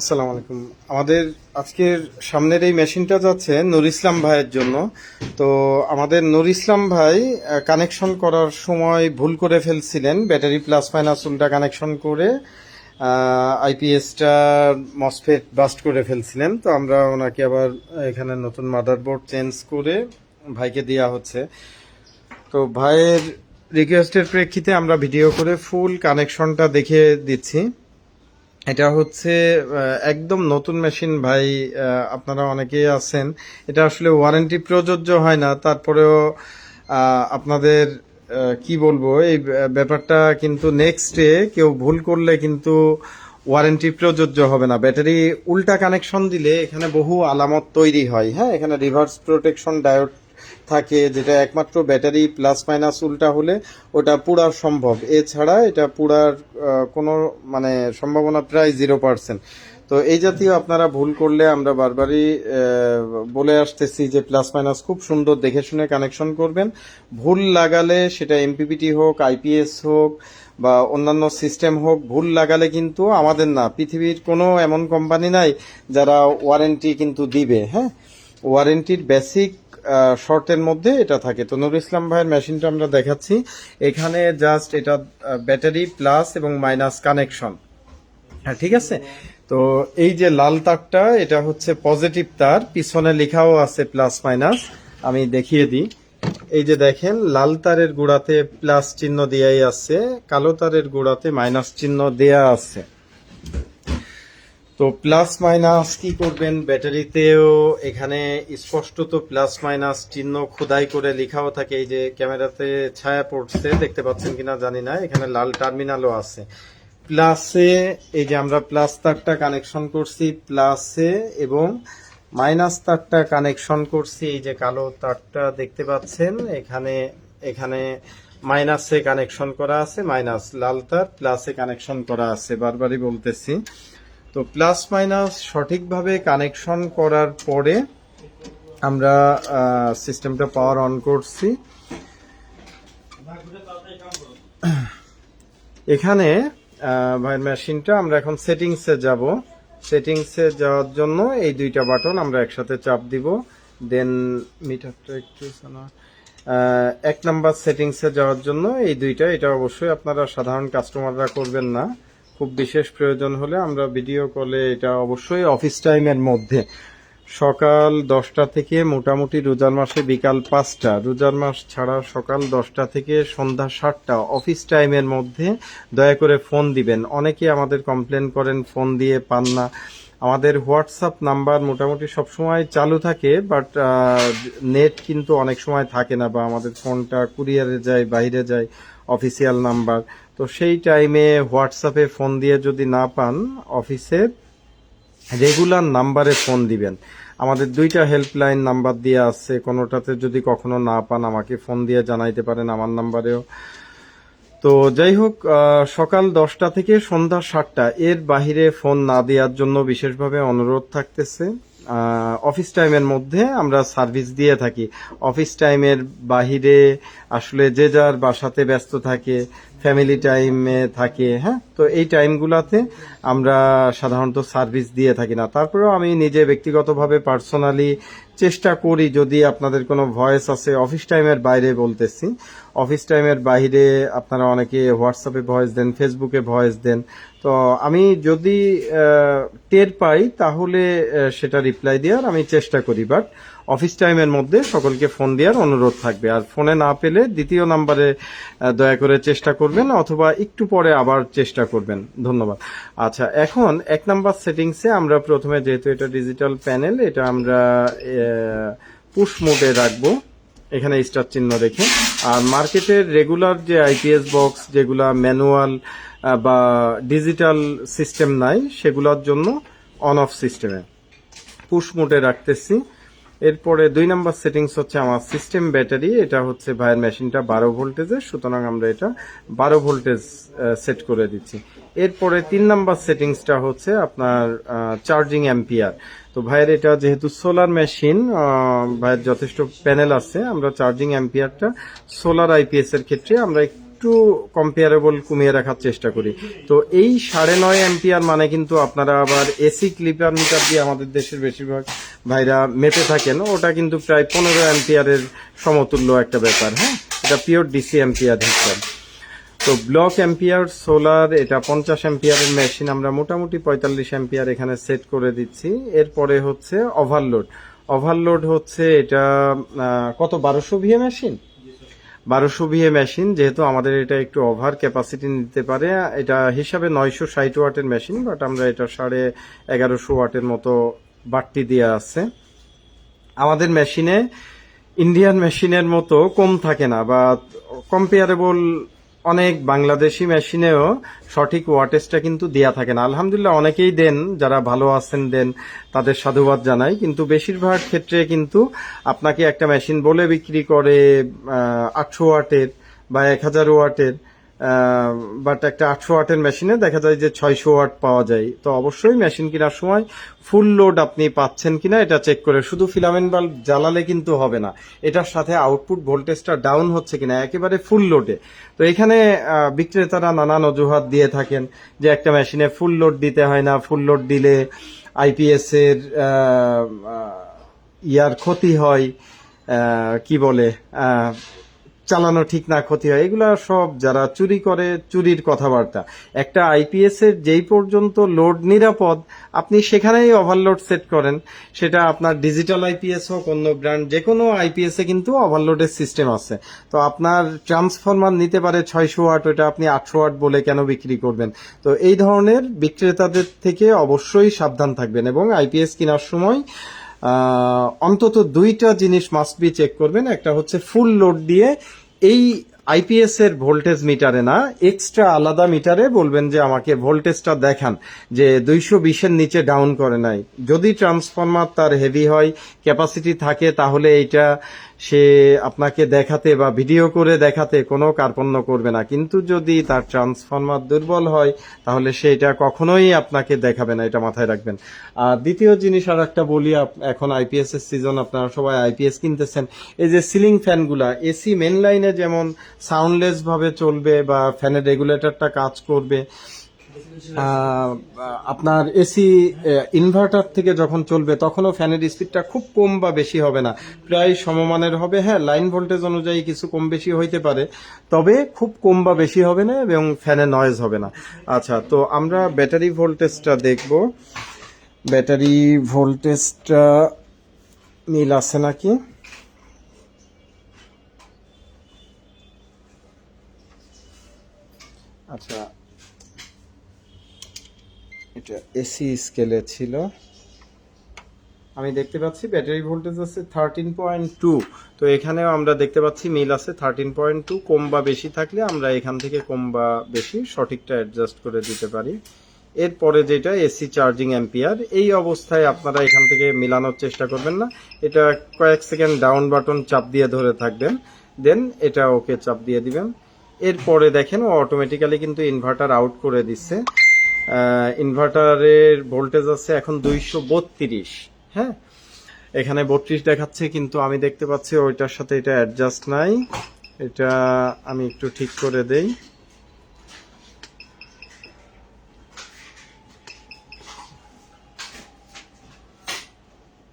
আসসালামু আলাইকুম। আমাদের আজকের সামনের এই মেশিনটা যাচ্ছে নুর ইসলাম ভাইয়ের জন্য। তো আমাদের নুর ইসলাম ভাই কানেকশন করার সময় ভুল করে ফেলছিলেন। ব্যাটারি প্লাস মাইনাস উল্টা কানেকশন করে আইপিএসটা মসফেট বাস্ট করে ফেলছিলেন। তো আমরা ওনাকে আবার এখানে নতুন মাদারবোর্ড চেঞ্জ করে ভাইকে দেওয়া হচ্ছে। তো ভাইয়ের রিকোয়েস্টের প্রেক্ষিতে আমরা ভিডিও করে ফুল কানেকশনটা দেখে দিচ্ছি। এটা হচ্ছে একদম নতুন মেশিন ভাই আপনারা অনেকেই আছেন। এটা আসলে ওয়ারেন্টি প্রযোজ্য হয় না, তারপরেও আপনাদের কি বলব, এই ব্যাপারটা কিন্তু নেক্সট কেউ ভুল করলে কিন্তু ওয়ারেন্টি প্রযোজ্য হবে না। ব্যাটারি উল্টা কানেকশন দিলে এখানে বহু আলামত তৈরি হয়। হ্যাঁ এখানে রিভার্স প্রোটেকশন ডায়োড থাকে যেটা একমাত্র ব্যাটারি প্লাস মাইনাস উল্টা হলে ওটা পুরা সম্ভব। এছাড়া এটা পুরার কোনো মানে সম্ভাবনা প্রায় জিরো পার্সেন্ট। তো এই জাতীয় আপনারা ভুল করলে আমরা বারবারই বলে আসতেছি যে প্লাস মাইনাস খুব সুন্দর দেখে শুনে কানেকশন করবেন। ভুল লাগালে সেটা এমপিপিটি হোক, আইপিএস হোক বা অন্যান্য সিস্টেম হোক, ভুল লাগালে কিন্তু আমাদের না। পৃথিবীর কোনো এমন কোম্পানি নাই যারা ওয়ারেন্টি কিন্তু দিবে হ্যাঁ? ওয়ারেন্টির বেসিক শর্টের মধ্যে এটা থাকে। তো নুর ইসলাম ভাইয়ের মেশিনটা আমরা দেখাচ্ছি। এখানে জাস্ট এটা ব্যাটারি প্লাস এবং মাইনাস কানেকশন হ্যাঁ ঠিক আছে? তো এই যে লাল তারটা, এটা হচ্ছে পজিটিভ তার। পিছনে লেখাও আছে প্লাস মাইনাস আমি দেখিয়ে দিই। এই যে দেখেন, লাল তারের গোড়াতে প্লাস চিহ্ন দেয়াই আছে, কালো তারের গোড়াতে মাইনাস চিহ্ন দেয়া আছে। তো প্লাস মাইনাস কি করবেন? ব্যাটারিতেও এখানে স্পষ্টত প্লাস মাইনাস চিহ্ন খোদাই করে লেখাও থাকে। এই যে ক্যামেরাতে ছায়া পড়ছে, দেখতে পাচ্ছেন কিনা জানি না। এখানে লাল টার্মিনালও আছে। প্লাসে এই যে আমরা প্লাস তারটা কানেকশন করছি, প্লাসে এবং মাইনাস তারটা কানেকশন করছি, এই যে কালো তারটা দেখতে পাচ্ছেন। এখানে এখানে মাইনাসে কানেকশন করা আছে, মাইনাস লাল তার, প্লাসে কানেকশন করা আছে। বারবারই বলতেছি। তো প্লাস মাইনাস সঠিকভাবে কানেকশন করার পরে আমরা সিস্টেমটা পাওয়ার অন করছি। এখানে ভাইয়ের মেশিনটা আমরা এখন সেটিংসে যাব। সেটিংসে যাওয়ার জন্য এই দুইটা বাটন আমরা একসাথে চাপ দিব। দেন মিটারটা একটু এক নাম্বার সেটিংসে যাওয়ার জন্য এই দুইটা, এটা অবশ্যই আপনারা সাধারণ কাস্টমাররা করবেন না। খুব বিশেষ প্রয়োজন হলে আমরা ভিডিও কলে এটা অবশ্যই অফিস টাইমের মধ্যে। সকাল দশটা থেকে মোটামুটি রোজার মাসে বিকাল পাঁচটা। রোজার মাস ছাড়া সকাল দশটা থেকে সন্ধ্যা সাতটা। অফিস টাইমের মধ্যে দয়া করে ফোন দিবেন। অনেকে আমাদের কমপ্লেন করেন ফোন দিয়ে পান না। আমাদের হোয়াটসঅ্যাপ নাম্বার মোটামুটি সবসময় চালু থাকে বাট নেট কিন্তু অনেক সময় থাকে না বা আমাদের ফোনটা কুরিয়ারে যায়, বাইরে যায় অফিসিয়াল নাম্বার তো সেই টাইমে হোয়াটসঅ্যাপে ফোন দিয়ে যদি না পান অফিসের রেগুলার নাম্বারে ফোন দিবেন। আমাদের দুইটা হেল্পলাইন নাম্বার দিয়ে আছে, কোনোটাতে যদি কখনো না পান আমাকে ফোন দিয়ে জানাইতে পারেন আমার নাম্বারেও তো যাই হোক সকাল দশটা থেকে সন্ধ্যা সাতটা, এর বাহিরে ফোন না দেওয়ার জন্য বিশেষভাবে অনুরোধ থাকতেছে। অফিস টাইমের মধ্যে আমরা সার্ভিস দিয়ে থাকি। অফিস টাইমের বাহিরে আসলে যে যার বাসাতে ব্যস্ত থাকে ফ্যামিলি টাইমে থাকে হ্যাঁ? তো এই টাইমগুলোতে আমরা সাধারণত সার্ভিস দিয়ে থাকি না। তারপরেও আমি নিজে ব্যক্তিগতভাবে পার্সোনালি চেষ্টা করি যদি আপনাদের কোনো ভয়েস আছে অফিস টাইমের বাইরে বলতেছি। অফিস টাইমের বাইরে আপনারা অনেকে হোয়াটসঅ্যাপে ভয়েস দেন ফেসবুকে ভয়েস দেন। তো আমি যদি টের পাই তাহলে সেটা রিপ্লাই দেওয়ার আমি চেষ্টা করি। বাট অফিস টাইমের মধ্যে সকলকে ফোন দেওয়ার অনুরোধ থাকবে। আর ফোনে না পেলে দ্বিতীয় নাম্বারে দয়া করে চেষ্টা করবেন অথবা একটু পরে আবার চেষ্টা করবেন। ধন্যবাদ। আচ্ছা এখন এক নাম্বার সেটিংসে আমরা প্রথমে যেহেতু এটা ডিজিটাল প্যানেল, এটা আমরা পুশ মোডে রাখব। এখানে স্টার চিহ্ন রেখে আর মার্কেটের রেগুলার যে আইপিএস বক্স, যেগুলা ম্যানুয়াল বা ডিজিটাল সিস্টেম নাই, সেগুলোর জন্য অন অফ সিস্টেমে। পুশ মোডে রাখতেছি। এরপরে দুই নাম্বার সেটিংস হচ্ছে আমার সিস্টেম ব্যাটারি এটা হচ্ছে ভাইয়ের মেশিনটা বারো ভোল্টেজের সুতরাং আমরা এটা বারো ভোল্টেজ সেট করে দিচ্ছি। এরপরে তিন নাম্বার সেটিংসটা হচ্ছে আপনার চার্জিং অ্যাম্পিয়ার তো ভাইয়ের এটা যেহেতু সোলার মেশিন ভাইয়ের যথেষ্ট প্যানেল আছে, আমরা চার্জিং অ্যাম্পিয়ারটা সোলার আইপিএস এর ক্ষেত্রে আমরা একটু কম্পেয়ারেবল কমিয়ে রাখার চেষ্টা করি। তো এই সাড়ে নয় অ্যাম্পিয়ার মানে কিন্তু আপনারা আবার এসি ক্লিপার মিটার দিয়ে আমাদের দেশের বেশিরভাগ ভাইরা মেপে থাকেন। ওটা কিন্তু প্রায় পনেরো অ্যাম্পিয়ারের সমতুল্য একটা ব্যাপার হ্যাঁ? এটা পিওর ডিসি অ্যাম্পিয়ার হিসাব। তো ব্লক অ্যাম্পিয়ার সোলার এটা পঞ্চাশ অ্যাম্পিয়ারের মেশিন আমরা মোটামুটি পঁয়তাল্লিশ অ্যাম্পিয়ার এখানে সেট করে দিচ্ছি। এরপরে হচ্ছে ওভারলোড ওভারলোড হচ্ছে এটা কত? বারোশো ভিএ মেশিন বারোশো ভিএ মেশিন, যেহেতু আমাদের এটা একটু ওভার ক্যাপাসিটি নিতে পারে, এটা হিসাবে নয়শো ষাট ওয়াটের মেশিন বাট আমরা এটা সাড়ে এগারোশো ওয়াটের মতো বাড়তি দিয়ে আছে। আমাদের মেশিনে ইন্ডিয়ান মেশিনের মতো কম থাকে না বা কম্পেয়ারেবল অনেক বাংলাদেশি মেশিনেও সঠিক ওয়াটেজটা কিন্তু দেয়া থাকে না। আলহামদুলিল্লাহ অনেকেই দেন, যারা ভালো আছেন দেন, তাদের সাধুবাদ জানাই। কিন্তু বেশিরভাগ ক্ষেত্রে কিন্তু আপনাকে একটা মেশিন বলে বিক্রি করে আটশো ওয়াটের বা এক হাজার ওয়াটের বাট একটা আটশো ওয়াটের মেশিনে দেখা যায় যে ছয়শো ওয়াট পাওয়া যায়। তো অবশ্যই মেশিন কেনার সময় ফুল লোড আপনি পাচ্ছেন কিনা এটা চেক করে, শুধু ফিলামেন্ট বাল্ব জ্বালালে কিন্তু হবে না। এটার সাথে আউটপুট ভোল্টেজটা ডাউন হচ্ছে কিনা, একেবারে ফুল লোডে তো এখানে বিক্রেতারা নানান অজুহাত দিয়ে থাকেন যে একটা মেশিনে ফুল লোড দিতে হয় না ফুল লোড দিলে আইপিএস এর ইয়ার ক্ষতি হয় কি বলে চালানো ঠিক না, ক্ষতি হয়, এগুলো সব যারা চুরি করে, চুরির কথাবার্তা। একটা আইপিএস এর যেই পর্যন্ত লোড নিরাপদ, আপনি সেখানেই ওভারলোড সেট করেন। সেটা আপনার ডিজিটাল আইপিএস হোক, অন্য ব্র্যান্ড যে কোনো আইপিএস এ কিন্তু ওভারলোডের সিস্টেম আছে। তো আপনার ট্রান্সফরমার নিতে পারে ছয়শো ওয়াট ওটা আপনি আটশো ওয়াট বলে কেন বিক্রি করবেন? তো এই ধরনের বিক্রেতাদের থেকে অবশ্যই সাবধান থাকবেন এবং আইপিএস কেনার সময় অন্তত দুইটা জিনিস মাস্ট বি চেক করবেন। একটা হচ্ছে ফুল লোড দিয়ে এই আইপিএস এর ভোল্টেজ মিটারে না এক্সট্রা আলাদা মিটারে বলবেন যে আমাকে ভোল্টেজটা দেখান, যে দুইশো বিশের নিচে ডাউন করে নাই। যদি ট্রান্সফরমার তার হেভি হয় ক্যাপাসিটি থাকে, তাহলে এইটা সে আপনাকে দেখাতে বা ভিডিও করে দেখাতে কোনো কার্পণ্য করবে না। কিন্তু যদি তার ট্রান্সফরমার দুর্বল হয়, তাহলে সে এটা কখনোই আপনাকে দেখাবে না, এটা মাথায় রাখবেন। আর দ্বিতীয় জিনিস আর একটা বলি এখন আইপিএস এর সিজন আপনারা সবাই আইপিএস কিনতেছেন। এই যে সিলিং ফ্যানগুলা এসি মেন লাইনে যেমন সাউন্ডলেস ভাবে চলবে বা ফ্যানের রেগুলেটরটা কাজ করবে। আপনার এসি ইনভার্টার থেকে যখন চলবে, তখনও ফ্যানের স্পিডটা খুব কম বা বেশি হবে না। প্রায় সমমানের হবে হ্যাঁ লাইন ভোল্টেজ অনুযায়ী কিছু কম বেশি হইতে পারে, তবে খুব কম বা বেশি হবে না এবং ফ্যানে নয়েজ হবে না। আচ্ছা তো আমরা ব্যাটারি ভোল্টেজটা দেখব। ব্যাটারি ভোল্টেজটা মিল আছে নাকি? আচ্ছা এটা এসি স্কেলে ছিল। আমি দেখতে পাচ্ছি ব্যাটারি ভোল্টেজ আছে থার্টিন পয়েন্ট টু তো এখানেও আমরা দেখতে পাচ্ছি মিল আছে থার্টিন পয়েন্ট টু কম বা বেশি থাকলে আমরা এখান থেকে কম বা বেশি সঠিকটা অ্যাডজাস্ট করে দিতে পারি। এরপরে যেটা এসি চার্জিং অ্যাম্পিয়ার এই অবস্থায় আপনারা এখান থেকে মিলানোর চেষ্টা করবেন না। এটা কয়েক সেকেন্ড ডাউন বাটন চাপ দিয়ে ধরে থাকবেন দেন এটা ওকে চাপ দিয়ে দিবেন। এরপরে দেখেন ও অটোমেটিক্যালি কিন্তু ইনভার্টার আউট করে দিচ্ছে। ইনভার্টারের ভোল্টেজ আছে এখন দুইশো বত্রিশ হ্যাঁ? এখানে বত্রিশ দেখাচ্ছে কিন্তু আমি দেখতে পাচ্ছি ওইটার সাথে এটা অ্যাডজাস্ট নাই। এটা আমি একটু ঠিক করে দেই।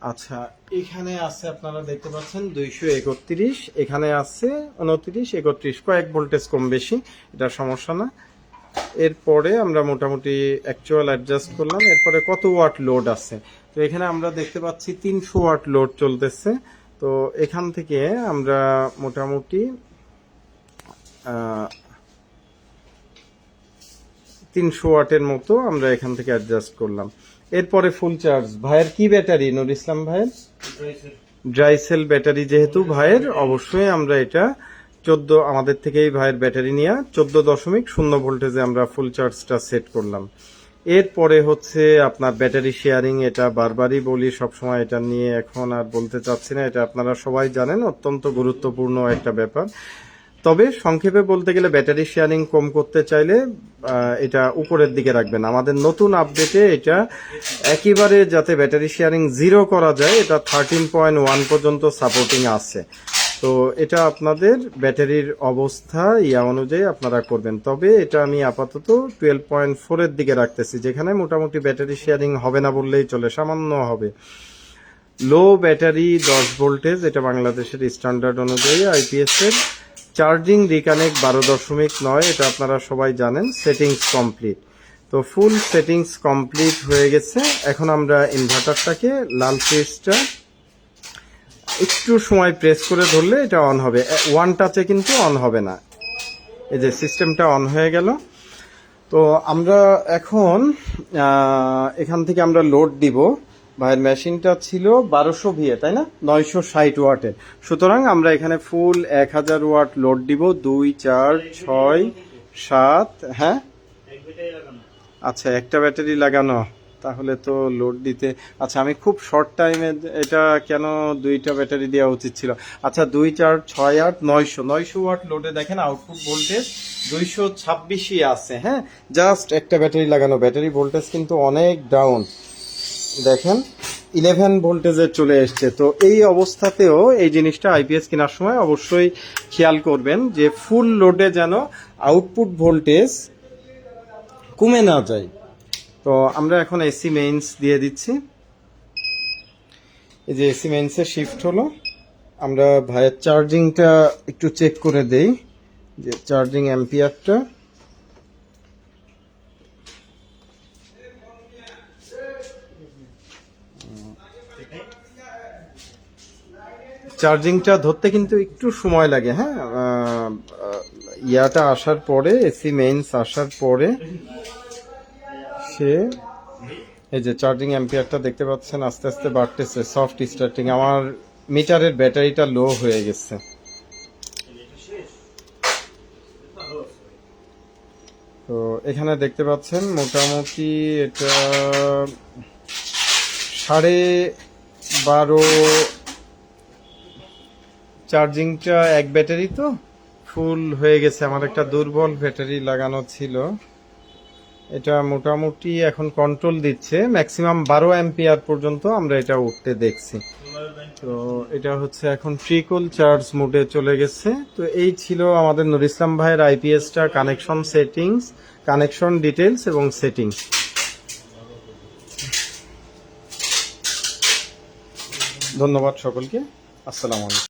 আচ্ছা এখানে আছে আপনারা দেখতে পাচ্ছেন দুইশো একত্রিশ, এখানে আছে উনত্রিশ, একত্রিশ, কয়েক ভোল্টেজ কম বেশি, এটা সমস্যা না। এরপরে আমরা মোটামুটি অ্যাকচুয়াল অ্যাডজাস্ট করলাম, এরপরে কত ওয়াট লোড আছে? তো এখানে আমরা দেখতে পাচ্ছি তিনশো ওয়াট লোড চলতেছে। তো এখান থেকে আমরা মোটামুটি তিনশো ওয়াটের মতো আমরা এখান থেকে অ্যাডজাস্ট করলাম। এরপরে ফুল চার্জ ভাইয়ের কি ব্যাটারি নুর ইসলাম ভাইয়ের? ড্রাই সেল ব্যাটারি যেহেতু ভাইয়ের, অবশ্যই আমরা এটা চোদ্দ, আমাদের থেকেই ভাইয়ের ব্যাটারি নিয়ে। চোদ্দ দশমিক শূন্য ভোল্টেজে আমরা ফুল চার্জটা সেট করলাম। এরপরে হচ্ছে আপনার ব্যাটারি শেয়ারিং এটা বারবারই বলি, সবসময় এটা নিয়ে এখন আর বলতে চাচ্ছি না, এটা আপনারা সবাই জানেন, অত্যন্ত গুরুত্বপূর্ণ একটা ব্যাপার। তবে সংক্ষেপে বলতে গেলে ব্যাটারি শেয়ারিং কম করতে চাইলে এটা উপরের দিকে রাখবেন। আমাদের নতুন আপডেটে এটা একেবারে যাতে ব্যাটারি শেয়ারিং জিরো করা যায়, এটা থার্টিন পয়েন্ট ওয়ান পর্যন্ত সাপোর্টিং আছে। তো এটা আপনাদের ব্যাটারির অবস্থা, ইয়া অনুযায়ী আপনারা করবেন। তবে এটা আমি আপাতত টুয়েলভ পয়েন্ট ফোরের দিকে রাখতেছি, যেখানে মোটামুটি ব্যাটারি শেয়ারিং হবে না বললেই চলে, সামান্য হবে। লো ব্যাটারি দশ ভোল্টেজ এটা বাংলাদেশের স্ট্যান্ডার্ড অনুযায়ী আইপিএস এর চার্জিং রিকানেক্ট বারো দশমিক নয়, এটা আপনারা সবাই জানেন সেটিংস কমপ্লিট তো ফুল সেটিংস কমপ্লিট হয়ে গেছে। এখন আমরা ইনভার্টারটাকে লাল সুইচটা একটু সময় প্রেস করে ধরলে এটা অন হবে। ওয়ান টাচে কিন্তু অন হবে না। এই যে সিস্টেমটা অন হয়ে গেল। তো আমরা এখন এখান থেকে আমরা লোড দিব। ভাইয়ের মেশিনটা ছিল বারোশো ভিএ তাই না? নয়শো ষাট ওয়াটের সুতরাং আমরা এখানে ফুল এক হাজার ওয়াট লোড দিব। দুই, চার, ছয়, সাত হ্যাঁ? আচ্ছা একটা ব্যাটারি লাগানো। তাহলে তো লোড দিতে আচ্ছা আমি খুব শর্ট টাইমে এটা কেন দুইটা ব্যাটারি দেওয়া উচিত ছিল? আচ্ছা দুই, চার, ছয়, আট, নয়শো। নয়শো ওয়াট লোডে দেখেন আউটপুট ভোল্টেজ দুইশো ছাব্বিশই আছে হ্যাঁ? জাস্ট একটা ব্যাটারি লাগানো। ব্যাটারি ভোল্টেজ কিন্তু অনেক ডাউন। দেখেন ইলেভেন ভোল্টেজে চলে এসছে। তো এই অবস্থাতেও এই জিনিসটা আইপিএস কেনার সময় অবশ্যই খেয়াল করবেন যে ফুল লোডে যেন আউটপুট ভোল্টেজ কমে না যায়। তো আমরা এখন এসি মেইনস দিয়ে দিচ্ছি। এই যে এসি মেইনসে শিফট হলো। আমরা ভাইয়ের চার্জিংটা একটু চেক করে দেই, যে চার্জিং অ্যাম্পিয়ারটা চার্জিংটা ধরতে কিন্তু একটু সময় লাগে হ্যাঁ? ইয়াটা আসার পরে, এসি মেইনস আসার পরে সে, এই যে চার্জিং অ্যাম্পিয়ারটা দেখতে পাচ্ছেন, আস্তে আস্তে বাড়তেছে, সফট স্টার্টিং, আমার মিটারের ব্যাটারিটা লো হয়ে গেছে। তো এখানে দেখতে পাচ্ছেন, মোটামুটি এটা সাড়ে বারো চার্জিংটা এক ব্যাটারি তো? ফুল হয়ে গেছে। আমার একটা দুর্বল ব্যাটারি লাগানো ছিল। এটা মোটামুটি এখন কন্ট্রোল দিচ্ছে। ম্যাক্সিমাম বারো অ্যাম্পিয়ার পর্যন্ত আমরা এটা উঠতে দেখছি। তো এটা হচ্ছে এখন ট্রিকল চার্জ মোডে চলে গেছে। তো এই ছিল আমাদের নুর ইসলাম ভাইয়ের আইপিএসটা কানেকশন সেটিংস কানেকশন ডিটেলস এবং সেটিংস ধন্যবাদ সকলকে। আসসালামু আলাইকুম।